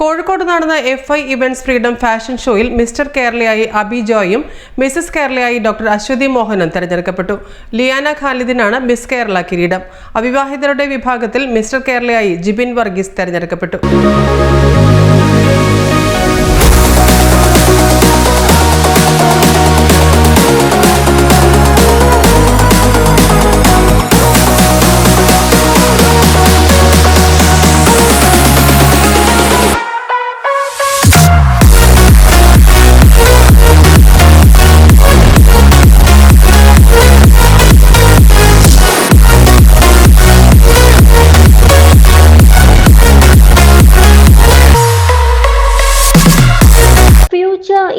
കോഴിക്കോട് നടന്ന F I events freedom fashion ഷോയിൽ mister കേരളയായി അബി ജോയും മിസസ് കേരളയായി ഡോക്ടർ അശ്വതി മോഹനും തെരഞ്ഞെടുക്കപ്പെട്ടു. ലിയാന ഖാലിദിനാണ് മിസ് കേരള കിരീടം. അവിവാഹിതരുടെ വിഭാഗത്തിൽ മിസ്റ്റർ കേരളയായി ജിബിൻ വർഗീസ് തെരഞ്ഞെടുക്കപ്പെട്ടു.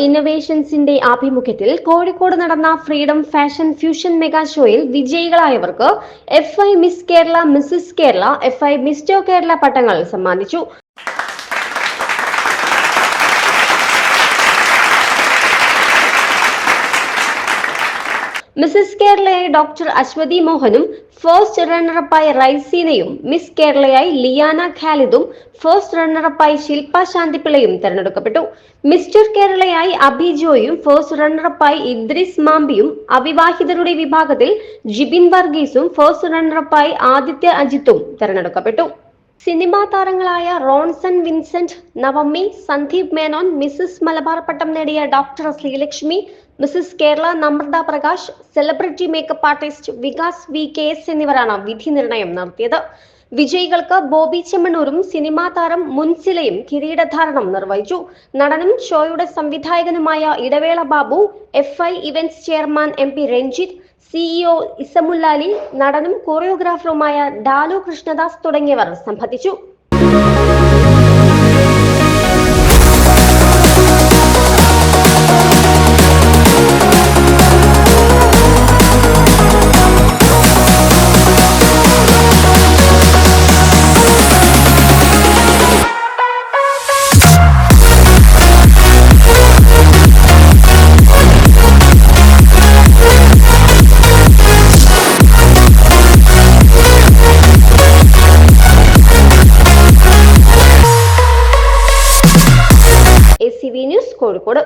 ഇന്നൊവേഷൻസിന്റെ ആഭിമുഖ്യത്തിൽ കോഴിക്കോട് നടന്ന ഫ്രീഡം ഫാഷൻ ഫ്യൂഷൻ മെഗാ ഷോയിൽ വിജയികളായവർക്ക് F I miss Kerala Mrs Kerala F I mister Kerala പട്ടങ്ങൾ സമ്മാനിച്ചു. മിസസ് കേരളയായി ഡോക്ടർ അശ്വതി മോഹനും ഫസ്റ്റ് റണ്ണറപ്പായി റൈസീനയും മിസ് കേരളയായി ലിയാന ഖാലിദും ഫസ്റ്റ് റണ്ണറപ്പായി ശില്പ ശാന്തിപ്പിള്ളയും തെരഞ്ഞെടുക്കപ്പെട്ടു. മിസ്റ്റർ കേരളയായി അഭിജോയും ഫസ്റ്റ് റണ്ണറപ്പായി ഇദ്രിസ് മാമ്പിയും അവിവാഹിതരുടെ വിഭാഗത്തിൽ ജിബിൻ വർഗീസും ഫസ്റ്റ് റണ്ണറപ്പായി ആദിത്യ അജിത്തും തെരഞ്ഞെടുക്കപ്പെട്ടു. സിനിമാ താരങ്ങളായ റോൺസൺ വിൻസെന്റ് നവമി സന്ദീപ് മേനോൻ മിസസ് മലബാർ പട്ടം നേടിയ doctor Sreelakshmi Mrs Kerala Namrata Prakash celebrity makeup artist Vikas V K S എന്നിവരാണ് വിധി നിർണയം നടത്തിയത്. വിജയികൾക്ക് ബോബി ചെമ്മണ്ണൂരും സിനിമാ താരം മുൻസിലയും കിരീടധാരണം നിർവഹിച്ചു. നടനും ഷോയുടെ സംവിധായകനുമായ Idavela Babu F I events chairman M P Ranjith CEO ഇസമുല്ലാലി നടനും കോറിയോഗ്രാഫറുമായ ഡാലു കൃഷ്ണദാസ് തുടങ്ങിയവർ സംബന്ധിച്ചു. എ